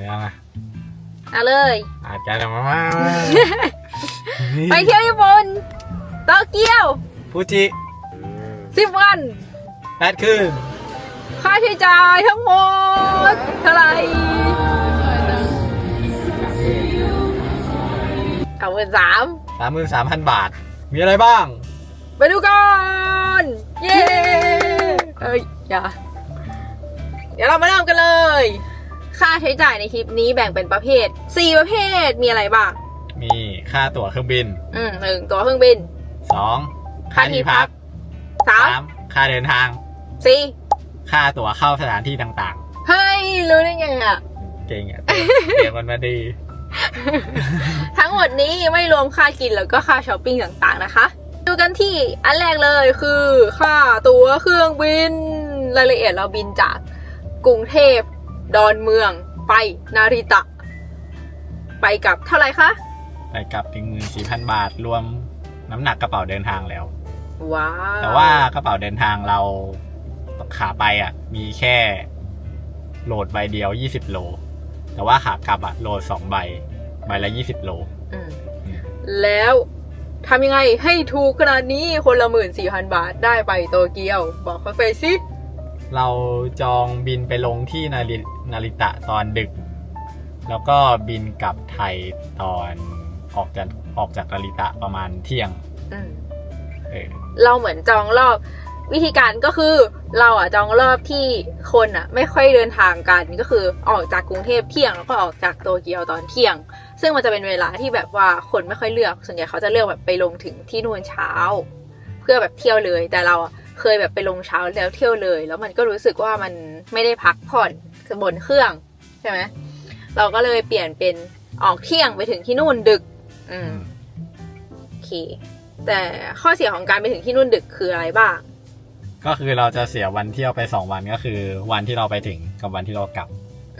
เอายังอะเอาเลย อาจจะมามาไปเที่ยวญี่ปุ่นโตเกียวฟูจิสิบวันแปดคืนค่าใช้จ่ายทั้งหมดเท่าไหร่เอาเงินสามสามหมื่นสามพันบาท มีอะไรบ้าง ไปดูกันเย้เอ้ยอย่าเดี๋ยวเรามาเริ่มกันเลย ค่าใช้จ่ายในคลิปนี้แบ่งเป็นประเภท4ประเภทมีอะไรบ้าง มีค่าตั๋วเครื่องบิน อืมหนึ่งตัวเครื่องบิน สองค่าที่พักสามสามค่าเดินทางสี่ค่าตั๋วเข้าสถานที่ต่างเฮ้ย รู้ได้ไงอะๆเก่งอะเตรียมมันมาดี ทั้งหมดนี้ไม่รวมค่ากินแล้วก็ค่าช้อปปิ้งต่างๆนะคะ ดูกันที่อันแรกเลยคือค่าตั๋วเครื่องบิน รายละเอียดเราบินจากกรุงเทพ ดอนเมืองไปนาริตะ ไปกับเท่าไหร่คะ ไปกลับถึงมือสี่พันบาทรวมน้ำหนักกระเป๋าเดินทางแล้ว ว้าวแต่ว่ากระเป๋าเดินทางเราขาไปอะ มีแค่โหลดใบเดียว20โล แต่ว่าขากลับอะโหลด2ใบ ใบละ20โล อืมอืม แล้วทำยังไงให้ถูกขนาดนี้คนละหมื่นสี่พันบาทได้ไปโตเกียว บอกเขาไปสิ เราจองบินไปลงที่นารินาริตะตอนดึก แล้วก็บินกลับไทยตอนออกจากออกจากนาริตะประมาณเที่ยงอืมเออเราเหมือนจองรอบวิธีการก็คือเราอะจองรอบที่คนอะ ไม่ค่อยเดินทางกันก็คือออกจากกรุงเทพเที่ยงแล้วก็ออกจากโตเกียวตอนเที่ยง ซึ่งมันจะเป็นเวลาที่แบบว่าคนไม่ค่อยเลือกส่วนใหญ่เขาจะเลือกแบบไปลงถึงที่นู่นเช้า เพื่อแบบเที่ยวเลยแต่เราอะ เคยแบบไปลงเช้าแล้วเที่ยวเลย แล้วมันก็รู้สึกว่ามันไม่ได้พักผ่อนบนเครื่องใช่ไหมเราก็เลยเปลี่ยนเป็นออกเที่ยงไปถึงที่นู่นดึก อืมโอเค แต่ข้อเสียของการไปถึงที่นู่นดึกคืออะไรบ้าง ก็คือเราจะเสียวันเที่ยวไป2วันก็คือ วันที่เราไปถึงกับวันที่เรากลับ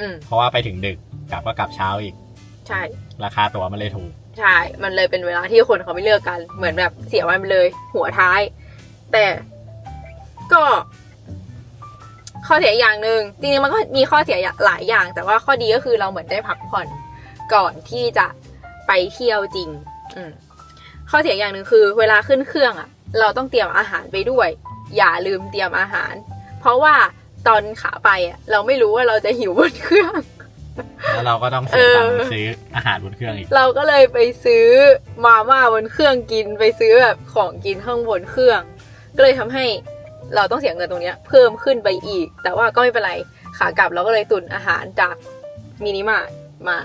อืมเพราะว่าไปถึงดึกกลับก็กลับเช้าอีก ใช่ ราคาตั๋วมันเลยถูก ใช่ มันเลยเป็นเวลาที่คนเขาไม่เลือกกัน เหมือนแบบเสียวันไปเลย หัวท้าย แต่ ก็ข้อเสียอย่างหนึ่งจริงๆมันก็มีข้อเสียหลายอย่าง แต่ว่าข้อดีก็คือเราเหมือนได้พักผ่อนก่อนที่จะไปเที่ยวจริง อืมข้อเสียอย่างหนึ่งคือ เวลาขึ้นเครื่องอะเราต้องเตรียมอาหารไปด้วย อย่าลืมเตรียมอาหาร เพราะว่าตอนขาไปอะเราไม่รู้ว่าเราจะหิวบนเครื่องแล้วเราก็ต้องเสียตังเอค์อซื้ออาหารบนเครื่องอีก เราก็เลยไปซื้อมาม่าบนเครื่องกินไปซื้อแบบของกินข้างบนเครื่อง ก็เลยทำให้ เราต้องเสียเงินตรงเนี้ยเพิ่มขึ้นไปอีก แต่ว่าก็ไม่เป็นไรขากลับเราก็เลยตุนอาหารจากมินิมาร์ทมา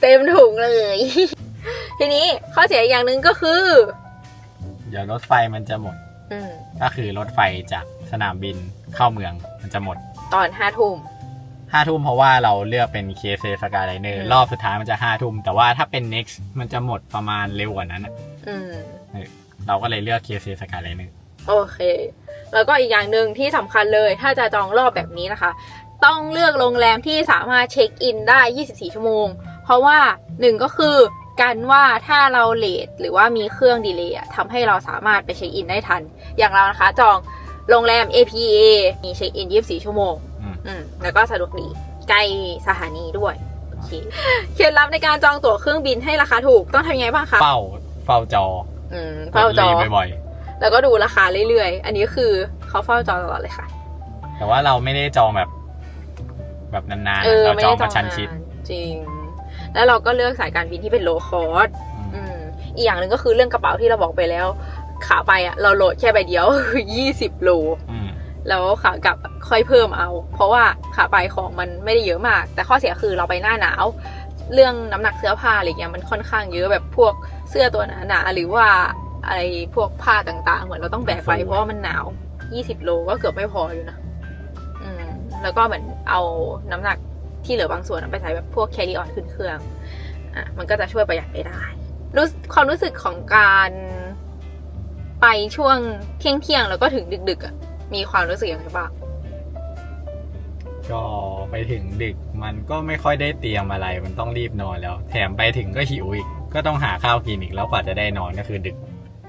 เต็มถุงเลย ทีนี้ข้อเสียอีกอย่างหนึ่งก็คือ เดี๋ยวรถไฟมันจะหมดอืมก็คือรถไฟจากสนามบินเข้าเมืองมันจะหมด ตอนห้าทุ่มห้าทุ่มเพราะว่าเราเลือกเป็น k เคสกายไลเนออืร์มรอบสุดท้ายมันจะห้าทุ่มแต่ว่าถ้าเป็น next มันจะหมดประมาณเร็วกว่านั้นอะอืมเราก็เลยเลือก k เคสกายไลเนอร์โอเค แล้วก็อีกอย่างหนึ่งที่สำคัญเลยถ้าจะจองรอบแบบนี้นะคะ ต้องเลือกโรงแรมที่สามารถเช็คอินได้ 24 ชั่วโมง เพราะว่าหนึ่งก็คือกันว่าถ้าเราเลทหรือว่ามีเครื่องดีเลย์อะทำให้เราสามารถไปเช็คอินได้ทัน อย่างเรานะคะ จองโรงแรม APA มีเช็คอิน 24 ชั่วโมงอืมอืมแล้วก็สะดวกดีใกล้สถานีด้วยโอเคเคล็ดลับในการจองตั๋วเครื่องบินให้ราคาถูกต้องทำยังไงบ้างคะ เฝ้า เฝ้าจอ อืม เฝ้าจอกดรีบ่อย แล้วก็ดูราคาเรื่อยๆ อันนี้คือเขาเฝ้าจอตลอดเลยค่ะๆแต่ว่าเราไม่ได้จองแบบ แบบนานๆ เออะอเราไม่จองได้มาชั้นชิดนานจริง แล้วเราก็เลือกสายการบินที่เป็นโลคอสอืมอืมอีกอย่างหนึ่งก็คือเรื่องกระเป๋าที่เราบอกไปแล้ว ขาไปอะ เราโหลดแค่ใบเดียวคือยี่สิบโลอืมแล้วขากลับค่อยเพิ่มเอา เพราะว่าขาไปของมันไม่ได้เยอะมาก แต่ข้อเสียคือเราไปหน้าหนาว เรื่องน้ำหนักเสื้อผ้าอะไรเงี้ยมันค่อนข้างเยอะแบบพวกเสื้อตัวหนาๆหรือว่า อะไรพวกผ้าต่างๆ เหมือนเราต้องแบกไปเพราะว่ามันหนาว20โลก็เกือบไม่พออยู่นะ อืม แล้วก็เหมือนเอาน้ำหนักที่เหลือบางส่วนไปใส่แบบพวกแคริออนขึ้นเครื่อง อะ มันก็จะช่วยประหยัดไปได้ รู้ความรู้สึกของการไปช่วงเที่ยงเที่ยงๆแล้วก็ถึงดึก ๆอะ มีความรู้สึกอย่างไรบ้างก็ไปถึงดึกมันก็ไม่ค่อยได้เตรียมอะไร มันต้องรีบนอนแล้ว แถมไปถึงก็หิวอีก ก็ต้องหาข้าวกินอีกแล้วกว่าจะได้นอนก็คือดึก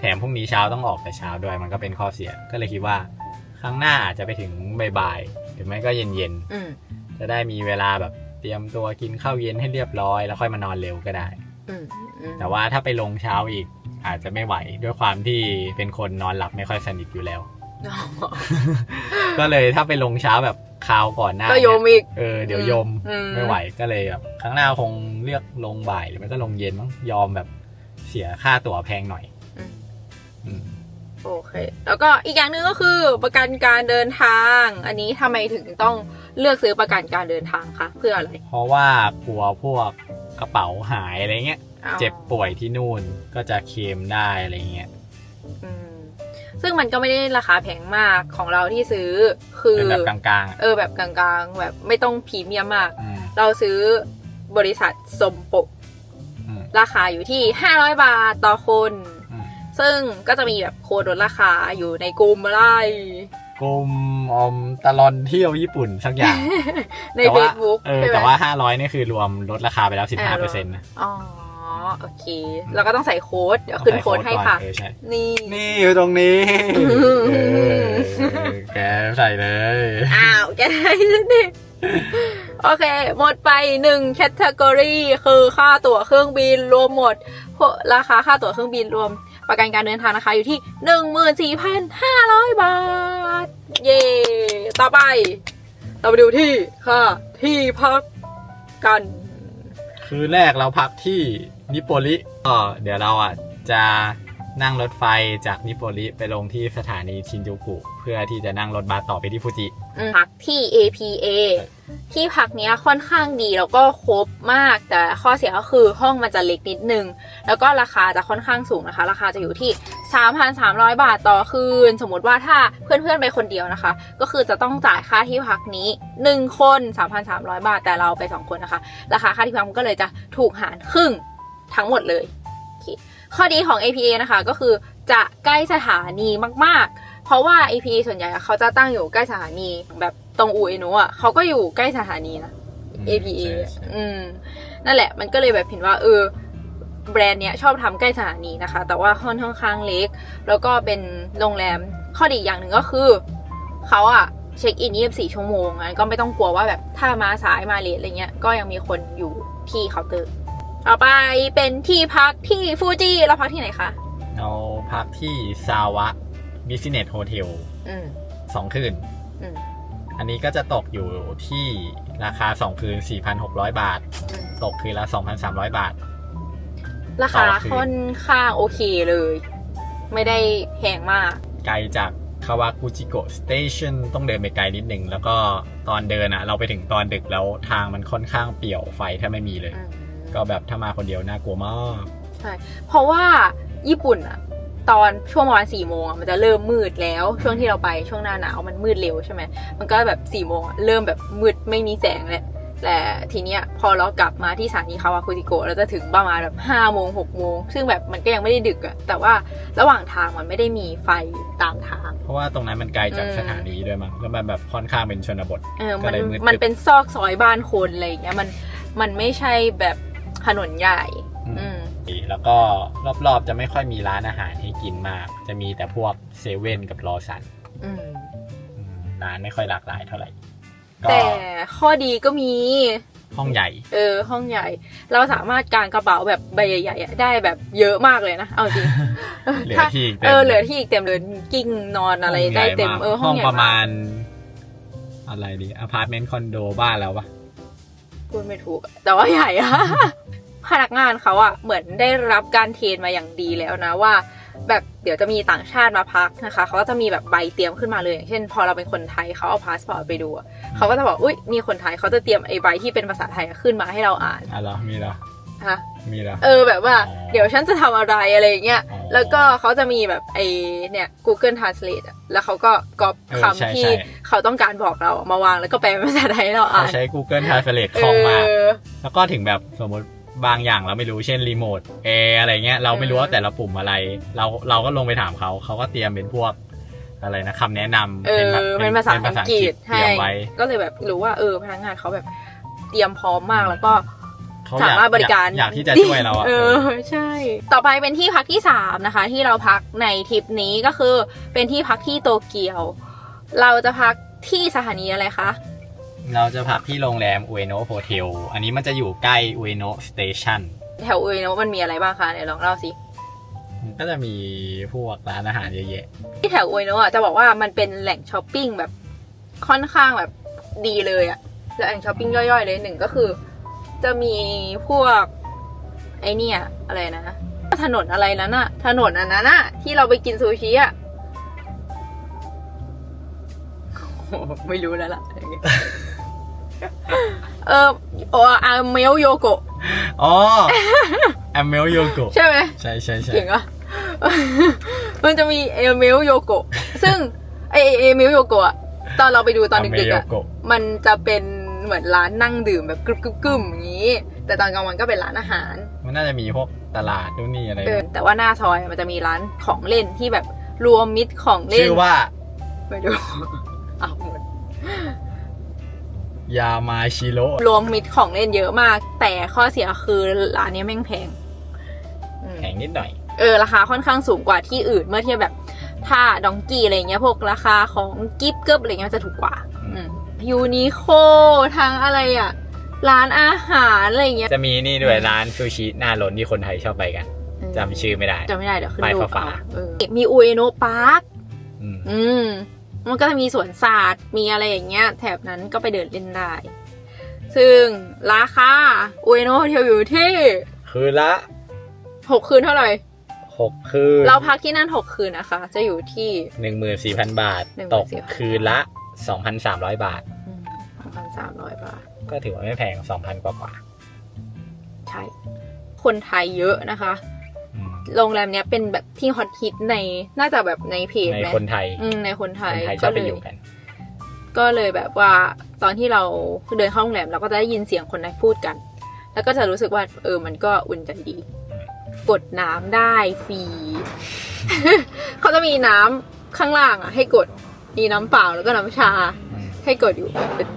แถมพรุ่งนี้เช้าต้องออกแต่เช้าด้วยมันก็เป็นข้อเสีย ก็เลยคิดว่าครั้งหน้าอาจจะไปถึงบ่ายๆหรือไม่ก็เย็นอืมๆจะได้มีเวลาแบบเตรียมตัวกินข้าวเย็นให้เรียบร้อย แล้วค่อยมานอนเร็วก็ได้ อืมอืมแต่ว่าถ้าไปลงเช้าอีกอาจจะไม่ไหวด้วยความที่เป็นคนนอนหลับไม่ค่อยสนิทอยู่แล้วอ๋อก็เลยถ้าไปลงเช้าแบบคราวก่อนหน้าก็โยมเนี่ยอีก เออเดี๋ยวยมอืม ไม่ไหวก็เลยแบบครั้งหน้าคงเลือกลงบ่ายหรือไม่ก็ลงเย็นมั้งยอมแบบเสียค่าตั๋วแพงหน่อยอืมอืม โอเค แล้วก็อีกอย่างหนึ่งก็คือประกันการเดินทาง อันนี้ทำไมถึงต้องเลือกซื้อประกันการเดินทางคะเพื่ออะไร เพราะว่ากลัวพวกกระเป๋าหายอะไรเงี้ยอ๋อเจ็บป่วยที่นู่นก็จะเคลมได้อะไรเงี้ยอืมซึ่งมันก็ไม่ได้ราคาแพงมากของเราที่ซื้อคือเป็นแบบกลางๆอะเออแบบกลางๆ แบบไม่ต้องพรีเมียมมากอืมเราซื้อบริษัทสมปกอืมราคาอยู่ที่ 500 บาทต่อคนอืม ซึ่งก็จะมีแบบโค้ดลดราคาอยู่ในกลุ่มอะไรกลุ่มอมตลอนเที่ยวญี่ปุ่นสักอย่าง ในแต่ว่า Facebook เออใช่ไหมแต่ว่า500นี่คือรวมลดราคาไปแล้ว15เปอร์เซ็นต์นะอ๋อโอเค เราก็ต้องใส่โค้ดเดี๋ยวขึ้นโค้ดให้ค่ะเออใช่นี่ นี่อยู่ตรงนี้อืมเออแกใส่เลย อ้าว แกได้ฉันดิโอเค หมดไปหนึ่งแคตตากรีคือค่าตั๋วเครื่องบินรวมหมดพวกราคาค่าตั๋วเครื่องบินรวม ประกันการเดินทางนะคะ อยู่ที่หนึ่งหมื่นสี่พันห้าร้อยบาท เย่ต่อไป เราไปดูที่ค่ะ ที่พักกัน คือแรกเราพักที่นิโปลิก็เดี๋ยวเราอะจะ นั่งรถไฟจากนิโปลิไปลงที่สถานีชินจูกุ เพื่อที่จะนั่งรถบัสต่อไปที่ฟูจิ พักที่ APA ที่พักเนี้ยค่อนข้างดีแล้วก็ครบมาก แต่ข้อเสียก็คือห้องมันจะเล็กนิดนึง แล้วก็ราคาจะค่อนข้างสูงนะคะ ราคาจะอยู่ที่ 3,300 บาทต่อคืน สมมติว่าถ้าเพื่อนๆไปคนเดียวนะคะ ก็คือจะต้องจ่ายค่าที่พักนี้ 1 คน 3,300 บาทแต่เราไป 2 คนนะคะ ราคาค่าที่พักมันก็เลยจะถูกหารครึ่งทั้งหมดเลย เคข้อดีของ APA นะคะก็คือจะใกล้สถานีมาก ๆ เพราะว่า APA ส่วนใหญ่อะเขาจะตั้งอยู่ใกล้สถานีแบบตรงอูเอโนะอะเขาก็อยู่ใกล้สถานีนะ APA ใช่ใช่อืมนั่นแหละมันก็เลยแบบเห็นว่าเออแบรนด์เนี้ยชอบทำใกล้สถานีนะคะ แต่ว่าค่อนข้างเล็ก แล้วก็เป็นโรงแรมข้อดีอย่างหนึ่งก็คือเขาอะเช็คอิน24ชั่วโมงงั้นก็ไม่ต้องกลัวว่าแบบถ้ามาสายมาเลทอะไรเงี้ยก็ยังมีคนอยู่ที่เคาน์เตอร์ ต่อไปเป็นที่พักที่ฟูจิเราพักที่ไหนคะ เราพักที่ซาวะบิสเนสโฮเทลอืมสองคืน อืมอันนี้ก็จะตกอยู่ที่ราคา 2 คืน 4,600 บาท อืมตกคืนละ 2,300 บาท ราคาต่อคืนค่อนข้างโอเคเลย ไม่ได้แพงมาก ไกลจากคาวากุจิโกะสเตชันต้องเดินไปไกลนิดหนึ่งแล้วก็ตอนเดินอะเราไปถึงตอนดึกแล้วทางมันค่อนข้างเปี่ยวไฟแทบไม่มีเลย อืม ก็แบบถ้ามาคนเดียวน่ากลัวมากใช่เพราะว่าญี่ปุ่นอะตอนช่วงประมาณสี่โมงอะมันจะเริ่มมืดแล้ว ช่วงที่เราไปช่วงหน้าหนาวมันมืดเร็วใช่ไหมมันก็แบบสี่โมงอะเริ่มแบบมืดไม่มีแสงเลยแต่ทีเนี้ยพอเรากลับมาที่สถานีคาวาคุจิโกะเราจะถึงประมาณแบบห้าโมงหกโมงซึ่งแบบมันก็ยังไม่ได้ดึกอะแต่ว่าระหว่างทางมันไม่ได้มีไฟตามทาง เพราะว่าตรงนั้นมันไกลจากอืมสถานีด้วยมั้งแล้วมันแบบค่อนข้างเป็นชนบทเออก็มันเลยมืดมันตึ๊บเป็นซอกซอยบ้านคนอะไรอย่างเงี้ยมันมันไม่ใช่แบบ ถนนใหญ่ อืมแล้วก็รอบๆจะไม่ค่อยมีร้านอาหารให้กินมาก จะมีแต่พวกเซเว่นกับรอสันอืมอืมร้านไม่ค่อยหลากหลายเท่าไหร่ก็แต่ข้อดีก็มีห้องใหญ่ เออ ห้องใหญ่ เราสามารถกางกระเป๋าแบบใบใหญ่ๆอะได้แบบเยอะมากเลยนะ เอาจริงเหลือถ้าที่อีกเอเต็มอเหลือที่อีกเต็มเลยกิ้งนอนอะไรได้เต็มเออห้ห้อองงใหญ่ประมากมาณ อะไรดีอพาร์ตเมนต์คอนโดบ้านแล้วปะ พูดไม่ถูก แต่ว่าใหญ่อะพนักงานเขาอะเหมือนได้รับการเทรนมาอย่างดีแล้วนะว่า แบบเดี๋ยวจะมีต่างชาติมาพักนะคะเขาก็จะมีแบบใบเตรียมขึ้นมาเลยอย่างเช่น พอเราเป็นคนไทยเขาเอาพาสปอร์ตไปดูเขาก็จะบอกอุ้ยมีคนไทยเขาจะเตรียมไอ้ใบที่เป็นภาษาไทยขึ้นมาให้เราอ่านอะเหรอมีเหรอ ฮะมีเหรอเออแบบว่าอ๋อเดี๋ยวฉันจะทำอะไรอะไรอย่างเงี้ยอ๋อแล้วก็เขาจะมีแบบไอ้เนี่ย Google Translate อะแล้วเขาก็ก๊อปเออใช่คำที่ใช่เขาต้องการบอกเรามาวางแล้วก็แปลเป็นภาษาไทยให้เราเขาอ่านใช้ Google Translate เอคล่องมากอแล้วก็ถึงแบบสมมติบางอย่างเราไม่รู้เช่นรีโมทแอร์อะไรเงี้ยเราไม่รู้ว่าแต่ละปุ่มอะไร เราเราก็ลงไปถามเขา เขาก็เตรียมเป็นพวกอะไรนะคำแนะนำเออแบบเป็นภาษาอังกฤษเตรียมไว้ ก็เลยแบบรู้ว่าเออพนักงานเขาแบบเตรียมพร้อมมากแล้วก็ เขาสามารถบริการอยอยากที่จะช่วยเราอะเออใช่ ต่อไปเป็นที่พักที่สามนะคะ ที่เราพักในทริปนี้ก็คือเป็นที่พักที่โตเกียว เราจะพักที่สถานีอะไรคะเราจะพักที่โรงแรมอุเอโนโฮเทลอันนี้มันจะอยู่ใกล้อุเอโนสเตชันแถวอุยโนะมันมีอะไรบ้างคะไหนลองเล่าสิก็จะมีพวกร้านอาหารเยอะแยะที่แถวอุยโนะอะจะบอกว่ามันเป็นแหล่งช้อปปิ้งแบบค่อนข้างแบบดีเลยอะแล้วแหล่งช้อปปิ้งย่อยๆเลยหนึ่งก็คือ จะมีพวก ไอเนี่ย อะไรนะถนนอะไรนั้นอะถนนอันนั้นอะที่เราไปกินซูชิอะโอ้ไม่รู้แล้วล่ะ เออโออาเมลโยโกะอ๋อแอมเมลโยโกใช่ไหมใช่ใช่ใช่เก่งอะมันจะมีเอเมลโยโกะซึ่งไอเอเมลโยโกะอะตอนเราไปดูตอนดึกๆอะ Ameyo Go มันจะเป็น เหมือนร้านนั่งดื่มแบบกรึบกรึบกรึมอย่างนี้ แต่ตอนกลางวันก็เป็นร้านอาหาร มันน่าจะมีพวกตลาดนู่นนี่อะไรเออแต่ว่าหน้าซอยอะมันจะมีร้านของเล่นที่แบบรวมมิตรของเล่นชื่อว่าไปดูอ้าวหมดยามาชิโร่รวมมิตรของเล่นเยอะมาก แต่ข้อเสียคือร้านนี้แม่งแพงอืมแพงนิดหน่อย เออราคาค่อนข้างสูงกว่าที่อื่นเมื่อเทียบแบบ ถ้าดองกี้อะไรเงี้ยพวกราคาของกิฟต์เกิบอะไรเงี้ยมันจะถูกกว่า อืม ยูนิโคทางอะไรอะ ร้านอาหารอะไรเงี้ยจะมีนี่ด้วยร้านซูชิหน้าล้นที่คนไทยชอบไปกันจำชื่อไม่ได้จำไม่ได้เดี๋ยวขึ้นไปรูปฟ้าเอาเออมีอุเอโนะพาร์คอืมอืมมันก็จะมีสวนสัตว์มีอะไรอย่างเงี้ย แถบนั้นก็ไปเดินเล่นได้ ซึ่งราคาอุเอโนะโฮเทลอยู่ที่ คืนละหกคืนเท่าไหร่หกคืน เราพักที่นั่นหกคืนนะคะ จะอยู่ที่หนึ่งหมื่นสี่พันบาท14,000ตกคืนละ สองพันสามร้อยบาท สองพันสามร้อยบาท ก็ถือว่าไม่แพงสองพันกว่ากว่าใช่ คนไทยเยอะนะคะอืมโรงแรมเนี้ยเป็นแบบที่ฮอตฮิตใน น่าจะแบบในเพจในไหมคนไทยอืมในคนไทคนยไทยชก็อบไปเลอยยู่กัน ก็เลยแบบว่าตอนที่เราเดินเข้าโรงแรมเราก็จะได้ยินเสียงคนไทยพูดกัน แล้วก็จะรู้สึกว่าเออมันก็อุ่นใจดี กดน้ำได้ฟรี เขาจะมีน้ำข้างล่างอะ ให้กด มีน้ำเปล่าแล้วก็น้ำชาอืมให้กดอยู่แบบเป็น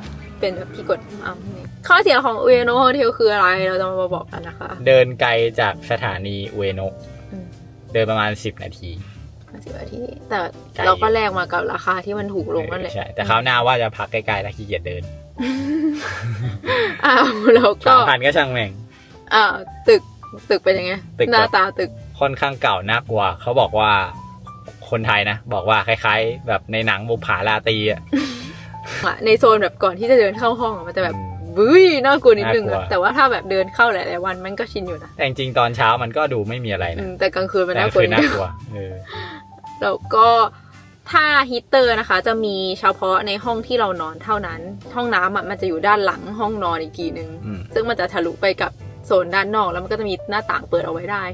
เป็นแบบที่กดน้ำนี่ข้อเสียของอุเอโนโฮเทลคืออะไรเราจะมาบอกกันนะคะ เดินไกลจากสถานีอุเอโนะอืมเดินประมาณสิบนาทีสิบนาที แต่ไกลเราก็แลกมากับราคาที่มันถูกลงนั่นแหละใช่แต่คราวหน้าว่าจะพักใกล้ๆแล้วขี้เกียจเดินอ้าวแล้วก็สามพันก็ช่างแม่งอ่าตึกตึกเป็นยังไงตึกหน้าแบบตาตึกค่อนข้างเก่าน่ากลัวเขาบอกว่า คนไทยนะ บอกว่าคล้ายๆ แบบในหนังบุปผาราตรีอะอะในโซนแบบก่อนที่จะเดินเข้าห้องอะมันจะแบบอืมบุ้ยน่ากลัวนิดนึงน่ากลัอะวแต่ว่าถ้าแบบเดินเข้าหลายๆวันมันก็ชินอยู่นะแต่จริงๆตอนเช้ามันก็ดูไม่มีอะไรอืนะมแต่กลางคืนมันแต่น่าก็กลัวคือนิดน่านึงกลัวเออแล้วก็ถ้าฮีตเตอร์นะคะ จะมีเฉพาะในห้องที่เรานอนเท่านั้น ห้องน้ำอะมันจะอยู่ด้านหลังห้องนอนอีกทีนึงอืมซึ่งมันจะทะลุไปกับโซนด้านนอกแล้วมันก็จะมีหน้าต่างเปิดเอาไว้ได้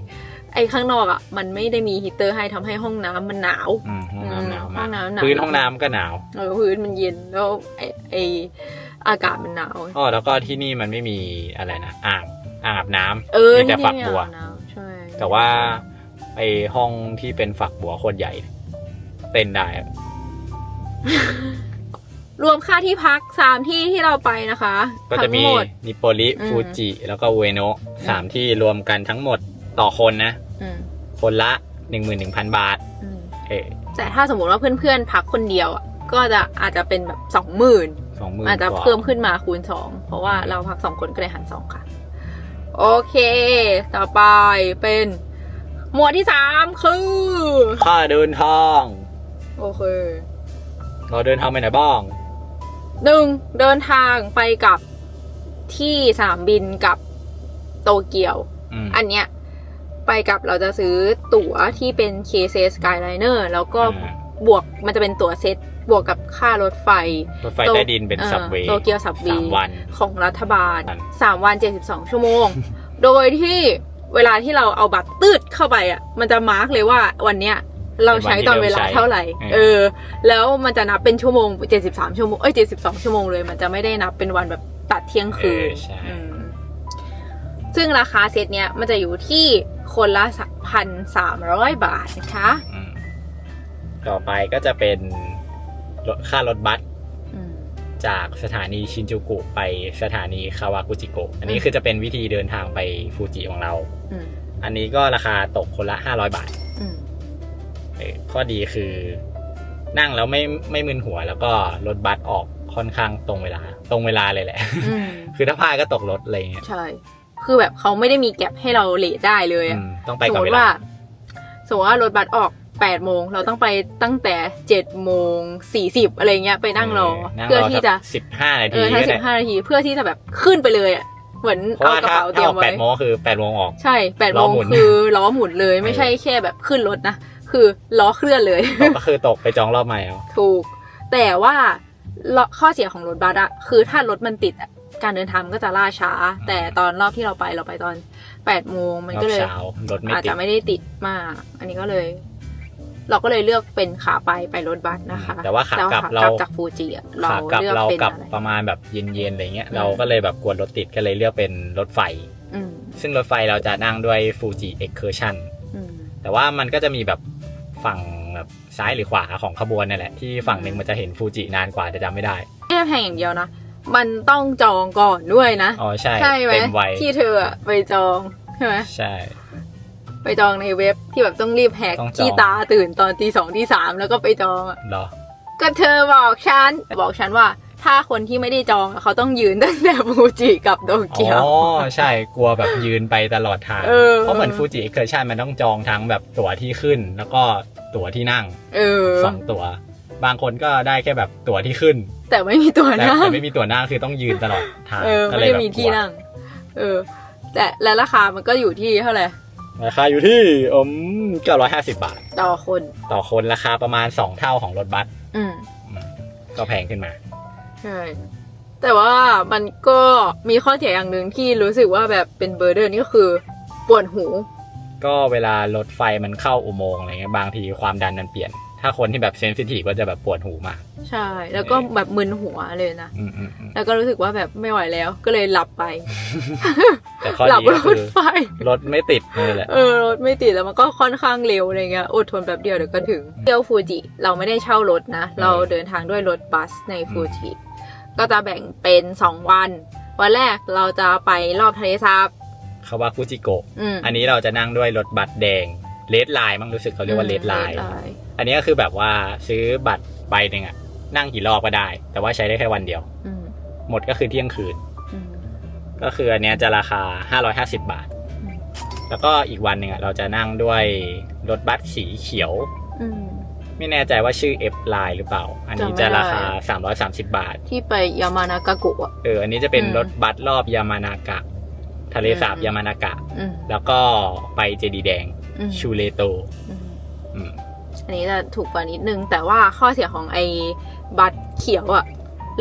ไอ้ข้างนอกอะมันไม่ได้มีฮีตเตอร์ให้ทำให้ห้องน้ำมันหนาวอืมห้องน้ำหนาวห้มาอกงน้ำหนาวพื้นห้องน้ำก็หนาวเออพื้นมันเย็นแล้วไอไออากาศมันหนาวอ๋อแล้วก็ที่นี่มันไม่มีอะไรนะอ่างอ่างอาบน้ำเออมีแต่ที่ฝักนี่บัวอาบน้ำใช่แต่ว่าไอห้องที่เป็นฝักบัวโคตรใหญ่เต้นได้อะรวมค่าที่พักสามที่ที่เราไปนะคะ ก็จะมีทั้งหมดนิโปลิอืมฟูจิ แล้วก็อุเอโนะสามที่รวมกันทั้งหมด ต่อคนนะ อืมคนละหนึ่งหมื่นหนึ่งพันบาท อืมเออแต่ถ้าสมมติว่าเพื่อนๆพักคนเดียวอะก็จะอาจจะเป็นแบบสองหมื่นสองหมื่นอาจจะกว่าเพิ่มขึ้นมาคูณสองเพราะว่าเราพักสองคนก็เลยหันสองค่ะ โอเค ต่อไปเป็น หมวดที่สามคือ ค่าเดินทาง โอเค เราเดินทางไปไหนบ้าง หนึ่งเดินทางไปกับที่สนามบินกับโตเกียว อืมอันเนี้ย ไปกับเราจะซื้อตั๋วที่เป็น KC Skyliner แล้วก็อ่าบวกมันจะเป็นตั๋วเซตบวกกับค่ารถไฟ รถไฟใต้ดินเป็นอ่อซับเวย์โตเกียวสับวีสามวันของรัฐบาลวันสามวันเจ็ดสิบสองชั่วโมง โดยที่เวลาที่เราเอาบัตรตืดเข้าไปอะ มันจะมาร์กเลยว่าวันเนี้ยเราใช้ตอนเวลาเท่าไหร่ เออ แล้วมันจะนับเป็นชั่วโมงเจ็ดสิบสามชั่วโมง เอ้ยเจ็ดสิบสองชั่วโมงเลย มันจะไม่ได้นับเป็นวันแบบตัดเที่ยงคืนเออใช่อืมซึ่งราคาเซตเนี้ยมันจะอยู่ที่ คนละพันสามร้อยบาทนะคะอืมต่อไปก็จะเป็นรถค่ารถบัสอืมจากสถานีชินจูกุไปสถานีคาวากุจิโกะอันนี้คือจะเป็นวิธีเดินทางไปฟูจิของเราอืมอันนี้ก็ราคาตกคนละ500บาทอืมเออข้อดีคือนั่งแล้วไม่ไม่มึนหัว แล้วก็รถบัสออกค่อนข้างตรงเวลา ตรงเวลาเลยแหละอืมคือถ้าพลาดก็ตกรถอะไรเงี้ยใช่ คือแบบเขาไม่ได้มีแก็บให้เราเลทได้เลยอือะมต้องไปสมกับมเวติลาว่าสมมติว่ารถบัสออกแปดโมงเราต้องไปตั้งแต่เจ็ดโมงสี่สิบอะไรเงี้ยไปนั่งรอนั่งเพื่อรอที่จะสิบห้านาเอทีอทั้งก็สิได้บห้านาทีเพื่อที่จะแบบขึ้นไปเลยอะเหมือนเพราะเอาว่ากระถ้าเป๋าเตถ้ารียอมอกแปไว้ดโมงคือแปดโมงออก ใช่แปดล้โมองหมุนคือล้อหมุนเลยไม่เออใช่แค่แบบขึ้นรถนะ คือล้อเคลื่อนเลย ก็คือตกไปจองรอบใหม่เอาถูก แต่ว่าข้อเสียของรถบัสอะคือถ้ารถมันติดอะ การเดินทางมันก็จะล่าช้า แต่ตอนรอบที่เราไปเราไปตอนแปดโมงมันรอก็บเลยเช้ารถไม่อาจติดจะไม่ได้ติดมาก อันนี้ก็เลย เราก็เลยเลือกเป็นขาไปไปรถบัสนะคะ แต่ว่าขากลับแต่เราขจากฟูจิอะเราขากลับเลือกเราเป็นกลับอะไรประมาณแบบเย็นๆอะไรเงี้ยอืมเราก็เลยแบบกลัวรถติดก็เลยเลือกเป็นรถไฟอืมซึ่งรถไฟเราจะนั่งด้วย Fuji Excursion อืมแต่ว่ามันก็จะมีแบบฝั่งแบบซ้ายหรือขวาของขบวนนั่นแหละที่ฝั่งหนึ่งมันจะเห็นฟูจินานกว่าแต่จำไม่ได้ไม่ได้แพงอย่างเดียวนะ มันต้องจองก่อนด้วยนะ อ๋อใช่ใช่ไหมเต็มวัยที่เธออะไปจองใช่ไหมใช่ ไปจองในเว็บที่แบบต้องรีบแหกต้องจองที่ตาตื่นตอนตีสองที่สามแล้วก็ไปจองอะเหรอ ก็เธอบอกฉันบอกฉันว่าถ้าคนที่ไม่ได้จองอะเขาต้องยืนตั้งแต่ฟูจิกับโตอ๋เกียวอใช่ กลัวแบบยืนไปตลอดทางเออเพราะเหมือนฟูจิ Excursion มันต้องจองทั้งแบบตั๋วที่ขึ้น แล้วก็ตั๋วที่นั่งเออสองตั๋ว บางคนก็ได้แค่แบบตั๋วที่ขึ้น แต่ไม่มีตัวแต่นั่งแต่ไม่มีตั๋วนั่งคือต้องยืนตลอดทางเออก็ไม่เลยได้แบบมีที่กลัวนั่ง เออ แต่และราคามันก็อยู่ที่เท่าไหร่ราคาอยู่ที่อืม950บาท ต่อคน ต่อคนราคาประมาณ2เท่าของรถบัสอืม อืมก็แพงขึ้นมา ใช่ แต่ว่ามันก็มีข้อเสียอย่างหนึ่งที่รู้สึกว่าแบบเป็นเบอร์เดอร์นี่ก็คือปวดหู ก็เวลารถไฟมันเข้าอุโมงค์อะไรเงี้ยบางทีความดันมันเปลี่ยน ถ้าคนที่แบบเซนซิทีฟก็จะแบบปวดหูมาก ใช่ แล้วก็แบบมึนหัวเลยนะอืมอืมอืมแล้วก็รู้สึกว่าแบบไม่ไหวแล้ว ก็เลยหลับไป แต่ข้อหลับดีบก็นรคืถอไฟรถไม่ติดเลยแหละ เออ รถไม่ติดแล้วมันก็ค่อนข้างเร็วอะไรเงี้ย อดทนแป๊บเดียวเดี๋ยวก็ถึงเที่ยวฟูจิ เราไม่ได้เช่ารถนะ เราเดินทางด้วยรถบัสในฟูจิ ก็จะแบ่งเป็นสองวัน วันแรกเราจะไปรอบทะเลสาบเขาว่าฟูจิโกะอืมอันนี้เราจะนั่งด้วยรถบัสแดงเลดไลน์มั้งรู้สึกเขาเรียกว่าเลดไลน์ Red Line อันนี้ก็คือแบบว่าซื้อบัตรใบหนึ่งอะนั่งกี่รอบก็ได้ แต่ว่าใช้ได้แค่วันเดียวอืมหมดก็คือเที่ยงคืนอืมก็คืออันเนี้ยจะราคา550บาทอืมแล้วก็อีกวันหนึ่งอะเราจะนั่งด้วยรถบัสสีเขียวอืมไม่แน่ใจว่าชื่อ F Line หรือเปล่า อันนี้จำไม่จะราคาได้330 บาท ที่ไปยามานากากุอะเออ อันนี้จะเป็นอืมรถบัสรอบยามานากะ ทะเลสาบอืมยามานากะอืมแล้วก็ไปเจดีย์แดงอืมชูเลโตอืมอืม อันนี้จะถูกกว่านิดนึง แต่ว่าข้อเสียของไอ้บัตรเขียวอะ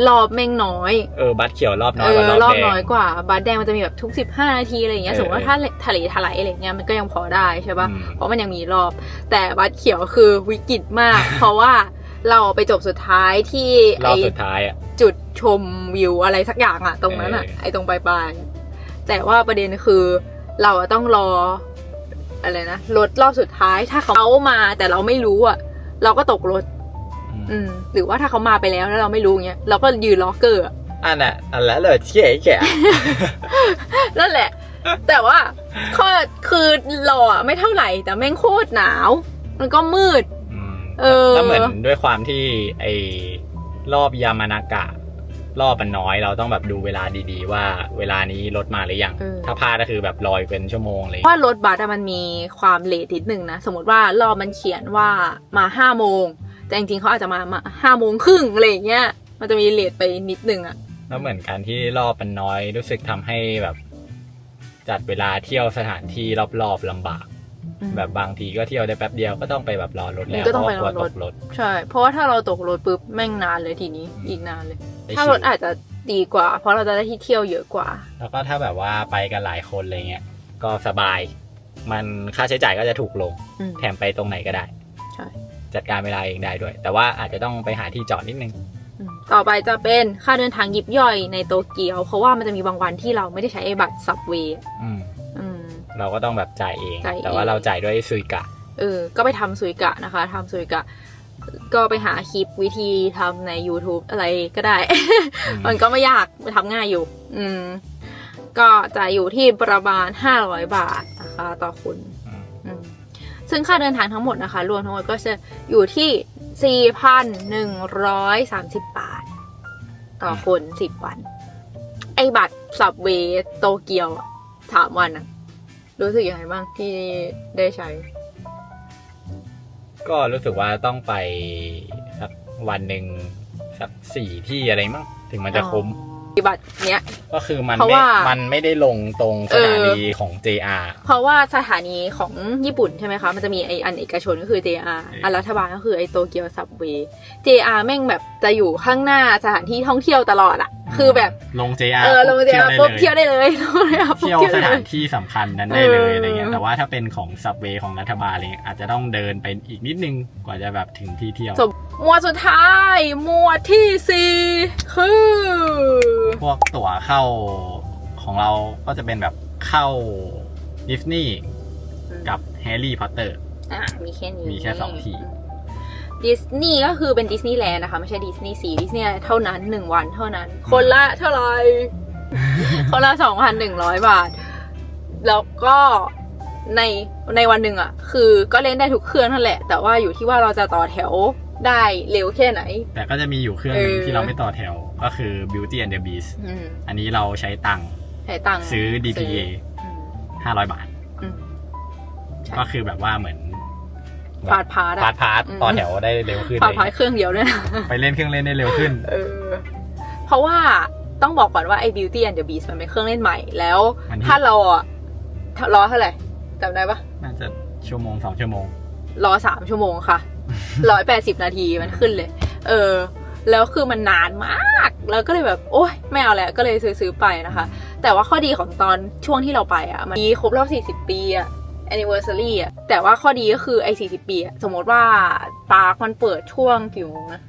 รอบแม่งน้อย เออบัสเขียวรอบน้เออยกอว่ารอบรอบแดงน้อยกว่า บัตรแดงมันจะมีแบบทุกสิบห้านาทีอะไรอย่างเงี้ยเออสมมติว่าถ้าทะเลถลายอะไรเงี้ยมันก็ยังพอได้ใช่ปะอืมเพราะมันยังมีรอบ แต่บัตรเขียวคือวิกฤตมาก เพราะว่าเราไปจบสุดท้ายที่รอบไอ้สุดท้ายอะจุดชมวิวอะไรสักอย่างอะตรงนั้นอะเออไอ้ตรงปลายๆแต่ว่าประเด็นคือเราอะต้องรอ อะไรนะรถรอบสุดท้ายถ้าเขามาแต่เราไม่รู้อะเราก็ตกรถอืมอืม หรือว่าถ้าเขามาไปแล้วแล้วเราไม่รู้เงี้ยเราก็ยืนล็อกเกอร์อะอันน่ะอันแล้วเลยเชี่ยแก่นั่นแหละ แต่ว่าข้อคือรออะไม่เท่าไหร่ แต่แม่งโคตรหนาว มันก็มืดอืมเออแล้วเหมือนด้วยความที่ไอ้รอบยามานากะ รอบมันน้อยเราต้องแบบดูเวลาดีๆ ว่าเวลานี้รถมาหรือยังเออถ้าพลาดก็คือแบบลอยเป็นชั่วโมงเลยว่ารถบัสอะมันมีความเลทนิดนึงนะ สมมติว่ารอบมันเขียนว่ามาห้าโมง แต่จริงๆเขาอาจจะมามาห้าโมงครึ่งอะไรอย่างเงี้ยมันจะมีเลทไปนิดนึงอะแล้วเหมือนกันที่รอบมันน้อยรู้สึกทำให้แบบ จัดเวลาเที่ยวสถานที่รอบๆลำบากอืมแบบบางทีก็เที่ยวได้แป๊บเดียวก็ต้องไปแบบรอรถแล้วก็ต้องไปเพราะว่ากลัวรอรตถกรถใช่ เพราะว่าถ้าเราตกรถปุ๊บแม่งนานเลยทีนี้อีกนานเลยไป ถ้ารถอาจจะดีกว่า เพราะเราจะได้ที่เที่ยวเยอะกว่า แล้วก็ถ้าแบบว่าไปกันหลายคนอะไรเงี้ยก็สบาย มันค่าใช้จ่ายก็จะถูกลง อืม แถมไปตรงไหนก็ได้ ใช่จัดการเวลาเองได้ด้วย แต่ว่าอาจจะต้องไปหาที่จอดนิดนึง อืมต่อไปจะเป็นค่าเดินทางยิบย่อยในโตเกียว เพราะว่ามันจะมีบางวันที่เราไม่ได้ใช้ไอ้บัตรซับเวย์อืม อืม เราก็ต้องแบบจ่ายเอง จ่ายเอง แต่ว่าเราจ่ายด้วยซุยกะ เออ ก็ไปทำสุยกะนะคะทำสุยกะ ก็ไปหาคลิปวิธีทำใน YouTube อะไรก็ได้อืมมันก็ไม่ยากทำง่ายอยู่ อืม ก็จะอยู่ที่ประมาณ 500 บาทนะคะ ต่อคนอืมอืมซึ่งค่าเดินทางทั้งหมดนะคะ รวมทั้งหมดก็จะอยู่ที่ 4,130 บาท ต่อคนสิบวัน ไอ้บัตรสับเวโตเกียวอะสามวันอะรู้สึกยังไงบ้างที่ได้ใช้ ก็รู้สึกว่าต้องไปสักวันหนึ่งสักสี่ที่อะไรมั้งถึงมันจะคุ้มบัตรเนี้ย ก็คือมันเพราะไม่ว่ามันไม่ได้ลงตรงสถานีของ JR เพราะว่าสถานีของญี่ปุ่นใช่ไหมคะ มันจะมีไออันเอกชนก็คือ JR เอออัอันรัฐบาลก็คือไอโตเกียวซับเวย์ JR แม่งแบบจะอยู่ข้างหน้าสถานที่ท่องเที่ยวตลอดอะ คือแบบลง JR เออลง JR ปุ๊บเที่เที่ยยววได้ได้เลยเลยลง JR ปุ๊บเที่ยวเที่ยวสได้เลถายนที่สำคัญนั้นได้เลยเออออะไรเงี้ยแต่ว่าถ้าเป็นของซับเวย์ของรัฐบาลอะไรเงี้ยอาจจะต้องเดินไปอีกนิดนึงกว่าจะแบบถึงที่เที่ยวจบหมวดสุดท้ายหมวดที่สี่คือ พวกตั๋วเข้าของเราก็จะเป็นแบบเข้าดิสนีย์กับแฮร์รี่พอตเตอร์อะมีแค่นี้มีแค่สองที่ ดิสนีย์ก็คือเป็นดิสนีย์แลนด์นะคะ ไม่ใช่ดิสนีย์ซีดิสนีย์เท่านั้นหนึ่งวันเท่านั้น คนละเท่าไหร่คนละสองพันหนึ่งร้อยบาท แล้วก็ในในวันหนึ่งอะ คือก็เล่นได้ทุกเครื่องนั่นแหละ แต่ว่าอยู่ที่ว่าเราจะต่อแถวได้เร็วแค่ไหน แต่ก็จะมีอยู่เครื่องหนึงเออที่เราไม่ต่อแถวก็คือ Beauty and the Beast อืมอันนี้เราใช้ตังค์ใช้ตังค์ซื้อ DPA อืม500บาทอืมใช่ก็คือแบบว่าเหมือน ฟาดพาร์ทฟาอะดพาร์ทอืมต่อแถวได้เร็วขึ้นฟาดเลยพาร์ทเครื่องเดียวด้วยนะไปเล่นเครื่องเล่นได้เร็วขึ้น เออ เพราะว่าต้องบอกก่อนว่าไอ้ Beauty and the Beast มันเป็นเครื่องเล่นใหม่แล้วมันฮิตถ้าเราอะถ้ารอเท่าไหร่จำได้ปะน่าจะชั่วโมงสองชั่วโมง รอสามชั่วโมงค่ะร้อยแปดสิบนาทีมันขึ้นเลย เออ แล้วคือมันนานมาก แล้วก็เลยแบบ โอ๊ยไม่เอาแล้วก็เลยซื้อซื้อไปนะคะ แต่ว่าข้อดีของตอนช่วงที่เราไปอะ มันมีครบรอบ40ปีอะ anniversary อะแต่ว่าข้อดีก็คือไอ้40 ปีอะสมมติว่าปาร์คมันเปิดช่วงกี่โมงนะ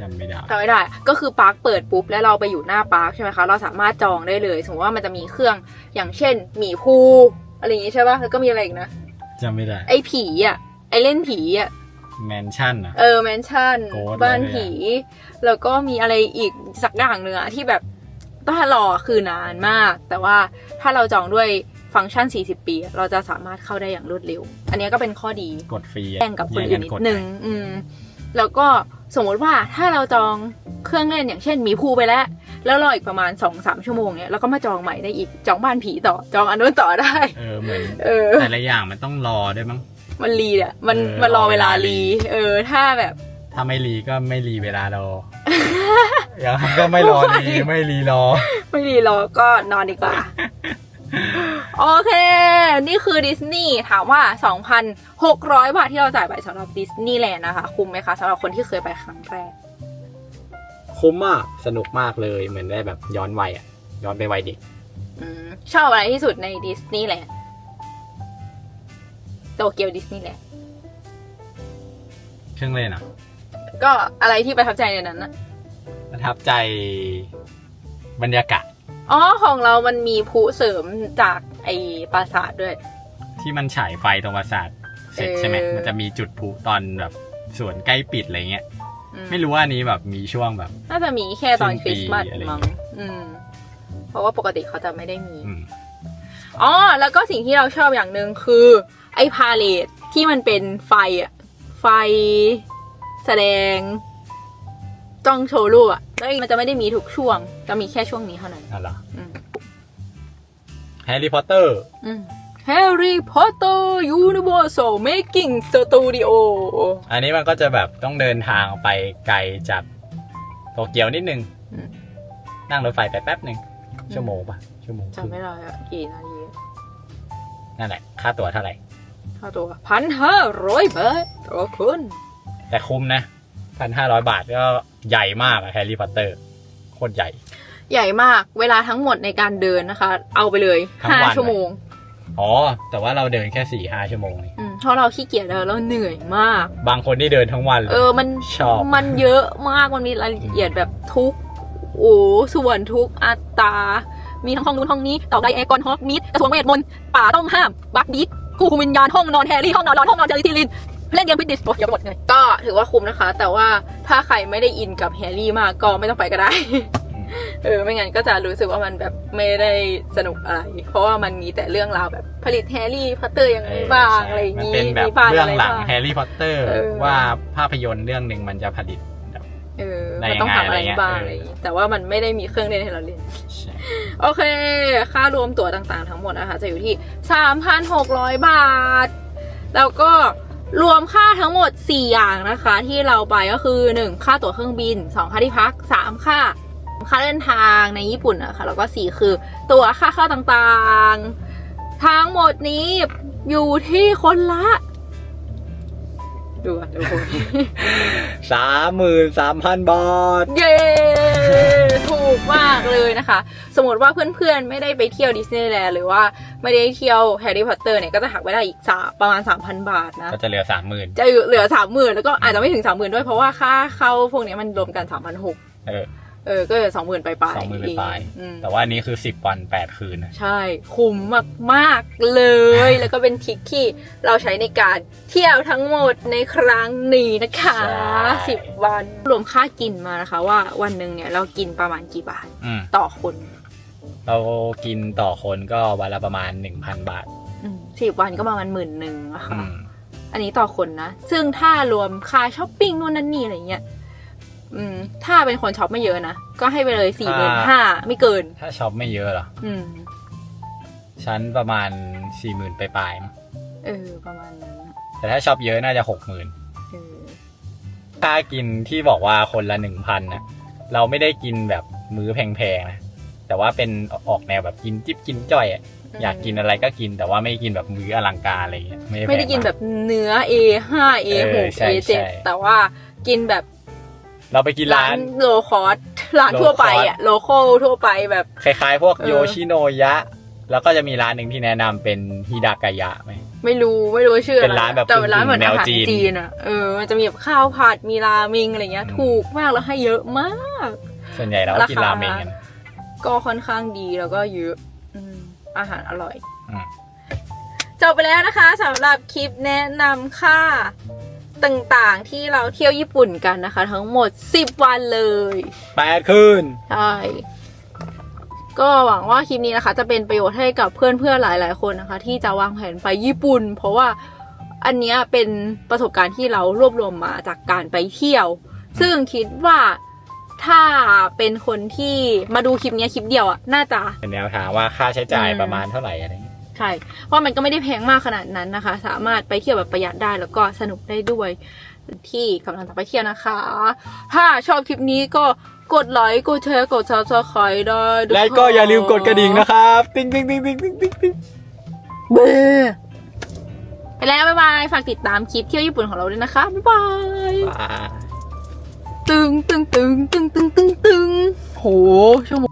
จำไม่ได้จำไม่ได้ ก็คือปาร์คเปิดปุ๊บแล้วเราไปอยู่หน้าปาร์คใช่ไหมคะ เราสามารถจองได้เลย สมมติว่ามันจะมีเครื่องอย่างเช่น หมีภูอะไรอย่างงี้ใช่ปะแล้วก็มีอะไรอีกนะจำไม่ได้ ไอ้ผีอะ ไอ้เล่นผีอะ แมนชั่นอะเออ แมนชั่น Ghost บ้านอะไรเนี่ยผี แล้วก็มีอะไรอีกสักอย่างเนื้อะที่แบบต้องรอคือนานมาก แต่ว่าถ้าเราจองด้วย ฟังก์ชัน 40 ปี เราจะสามารถเข้าได้อย่างรวดเร็ว อันนี้ก็เป็นข้อดีกดฟรีแย่งกับคนอื่นนิดกดนึงอืมแล้วก็สมมติว่าถ้าเราจองเครื่องเล่นอย่างเช่นหมีภูไปแล้ว แล้วรออีกประมาณ2อสชั่วโมงเนี้ยแล้วก็มาจองใหม่ได้อีกจองบ้านผีต่อจองอันนู้นต่อได้ เออเหมือนเออแต่ละอย่างมันต้องรอด้วยมั้งมันรีอะมันเออมันรอเวลารอเวลารีรีเออ ถ้าแบบ ถ้าไม่รีก็ไม่รีเวลารออย่างนั้นก็ไม่รอรีไม่รีรอ ไม่รีรอก็นอนดีกว่า โอเค นี่คือดิสนีย์ถามว่า 2,600 บาทที่เราจ่ายไปสำหรับดิสนีย์แลนด์นะคะ คุ้มไหมคะสำหรับคนที่เคยไปครั้งแรก คุ้มมากสนุกมากเลยเหมือนได้แบบย้อนวัยอะย้อนไปวัยเด็กอืมชอบอะไรที่สุดในดิสนีย์แลนด์โตเกียวดิสนีย์แลนด์เครื่องเล่นอะก็อะไรที่ประทับใจในนั้นนะประทับใจบรรยากาศ อ๋อของเรามันมีผู้เสริมจากไอ้ปราสาทด้วย ที่มันฉายไฟตรงปราสาทเสร็จเออใช่ไหมมันจะมีจุดพลุตอนแบบส่วนใกล้ปิดอะไรเงี้ย อืไม่รู้ว่าอันนี้แบบมีช่วงแบบ น่าจะมีแค่ตอนสิ้นปีคริสต์มาสอะไรมั้งเงี้ย อืม เพราะว่าปกติเขาจะไม่ได้มี อืมอ๋อ แล้วก็สิ่งที่เราชอบอย่างหนึ่งคือ ไอ้พาเลทที่มันเป็นไฟอะไฟแสดง จ้องโชว์รูปอะแล้วมันจะไม่ได้มีทุกช่วง จะมีแค่ช่วงนี้เท่านั้นอะไรอืมแฮร์รี่พอตเตอร์อืม Harry Potter Universal Making Studio อันนี้มันก็จะแบบต้องเดินทางไปไกลจากโตเกียวนิดนึงอืมนั่งรถไฟไปแป๊บหนึ่งชั่วโมงปะชั่วโมงครึ่จำงไม่ได้อะกี่นาทีอะนั่นแหละ ค่าตั๋วเท่าไหร่ ค่าตัวพันห้าร้อยบาทต่อคนแต่คุ้มนะ พันห้าร้อยบาทก็ใหญ่มากอะแฮร์รี่พอตเตอร์โคตรใหญ่ ใหญ่มากเวลาทั้งหมดในการเดินนะคะ เอาไปเลยทั้งห้าวัน ชั่วโมง อ๋อ แต่ว่าเราเดินแค่สี่ห้าชั่วโมงนี่อืมเพราะเราขี้เกียจแล้วเราเหนื่อยมาก บางคนที่เดินทั้งวันเลยเออมัน ชอบ มันเยอะมาก มันมีรายละเอียดแบบทุก โอ้ส่วนทุกอัตรามีทั้งห้องนู้นห้องนี้ต่อไดแอร์กอนฮอกมิดกระทรวงเวทมนต์ป่าต้องห้าม บักบิ๊กคู่คุมวิญญาณห้องนอนแฮร์รี่ห้องนอนร้อนห้องนอนเจอริทีลิน เล่นเกมพิดดิสโอ้เยอะไปหมดเลย ก็ถือว่าคุ้มนะคะ แต่ว่าถ้าใครไม่ได้อินกับแฮร์รี่มากก็ไม่ต้องไปก็ได้ เออไม่งั้นก็จะรู้สึกว่ามันแบบไม่ได้สนุกอะไร เพราะว่ามันมีแต่เรื่องราวแบบผลิตแฮร์รี่พอตเตอร์ยังไงบ้างอะไรอย่างมันนี้เป็นแบบมีบ้านเบื้ออะงไรหลังบ้างแฮร์รี่พอตเตอร์เออว่าภาพยนตร์เรื่องหนึ่งมันจะผลิตแบบเออได้มันต้องทำอะไรง่ายๆบ้างอะไรอะไรอเงี้ย่ายงงี้แต่ว่ามันไม่ได้มีเครื่องเล่นให้เราเล่นใช่โอเค ค่ารวมตั๋วต่างๆทั้งหมดนะคะจะอยู่ที่ 3,600 บาท แล้วก็ รวมค่าทั้งหมด 4 อย่างนะคะ ที่เราไปก็คือ 1 ค่าตั๋วเครื่องบิน 2 ค่าที่พัก 3 ค่า ค่าเดินทางในญี่ปุ่นนะคะแล้วก็ 4 คือ ตั๋วค่าเข้าต่างๆ ทั้งหมดนี้อยู่ที่คนละ ดูอะดูคนสามหมื่นสามพันบาท เย้ถูกมากเลยนะคะ สมมติว่าเพื่อนๆไม่ได้ไปเที่ยวดิสนีย์แลนด์หรือว่าไม่ได้เที่ยวแฮร์รี่พอตเตอร์เนี่ยก็จะหักไปได้อีกสามประมาณ 3,000 บาทนะ ก็จะเหลือสามหมื่นจะเหลือ30,000แล้วก็อาจจะไม่ถึง30,000ด้วยเพราะว่าค่าเข้าพวกเนี้ยมันรวมกัน3,600เออ เออก็เหลือ20,000ไปปลายๆสองหมื่นไปปลายอืมแต่ว่าอันนี้คือสิบวันแปดคืนนะใช่ คุ้มมากๆเลย แล้วก็เป็นทริคที่เราใช้ในการเที่ยวทั้งหมดในครั้งนี้นะคะสิบวันรวมค่ากินมานะคะ ว่าวันหนึ่งเนี่ยเรากินประมาณกี่บาทอืมต่อคน เรากินต่อคนก็วันละประมาณหนึ่งพันบาทสิบวันก็ประมาณหมื่นหนึ่งอะค่ะอืมอันนี้ต่อคนนะ ซึ่งถ้ารวมค่าช้อปปิ้งนู่นนั่นนี่อะไรเงี้ย อืม ถ้าเป็นคนช็อปไม่เยอะนะ ก็ให้ไปเลยสี่หมื่นห้าไม่เกิน ถ้าช็อปไม่เยอะเหรอ อืมฉันประมาณสี่หมื่นไปปลายๆมั้งเออ ประมาณนั้นอะแต่ถ้าช็อปเยอะน่าจะหกหมื่นเออค่ากินที่บอกว่าคนละหนึ่งพันนะเราไม่ได้กินแบบมื้อแพงๆนะแต่ว่าเป็นออกแนวแบบกินจิ๊บกินจ่อยอะอยากกินอะไรก็กินแต่ว่าไม่กินแบบมื้ออลังการอะไรเงี้ยไม่ไม่ได้กินแบบเนื้อ A5 A6 เออใช่ A7 ใช่ แต่ว่ากินแบบ เราไปกินร้านโลคอสร้าน low ทั่วไปอะโลโคทั่วไปแบบ คล้ายๆ พวกเออ โยชิโนยะ แล้วก็จะมีร้านหนึ่งที่แนะนำเป็นฮิดากายะไหม ไม่รู้ไม่รู้ชื่ออะไรเป็นร้านแบบแต่เป็นร้านเหมือนแนอาวหารจีน จีนอะเออมันจะมีแบบข้าวผัดมีราเมงอะไรเงี้ยอืมถูกมากแล้วให้เยอะมาก ส่วนใหญ่เราก็กินราคาราเมงกัน ก็ค่อนข้างดีแล้วก็เยอะอืมอาหารอร่อยอืม จบไปแล้วนะคะสำหรับคลิปแนะนำค่า ต่างๆที่เราเที่ยวญี่ปุ่นกันนะคะ ทั้งหมด 10 วันเลยแปดคืน ใช่ก็หวังว่าคลิปนี้นะคะ จะเป็นประโยชน์ให้กับเพื่อนๆหลาย ๆ คนนะคะ ที่จะวางแผนไปญี่ปุ่น เพราะว่าอันเนี้ยเป็นประสบการณ์ที่เรารวบรวมมาจากการไปเที่ยว ซึ่งคิดว่าถ้าเป็นคนที่มาดูคลิปเนี้ยคลิปเดียวอะน่าจะ เป็นแนวทางว่าค่าใช้จ่ายอืม ประมาณเท่าไหร่อะไรเงี้ย ใช่ เพราะมันก็ไม่ได้แพงมากขนาดนั้นนะคะ สามารถไปเที่ยวแบบประหยัดได้แล้วก็สนุกได้ด้วยที่กำลังจะไปเที่ยวนะคะ ถ้าชอบคลิปนี้ก็กดไลค์กดแชร์กด subscribe ได้ด้วยและก็อย่าลืมกดกระดิ่งนะครับ ติ๊งติ๊งติ๊งติ๊งติ๊งติ๊งติ๊งเบอไปแล้วบ๊ายบาย ฝากติดตามคลิปเที่ยวญี่ปุ่นของเราด้วยนะคะ บ๊ายบายบายตึงตึงตึงตึงตึงตึงตึงโหชั่วโมง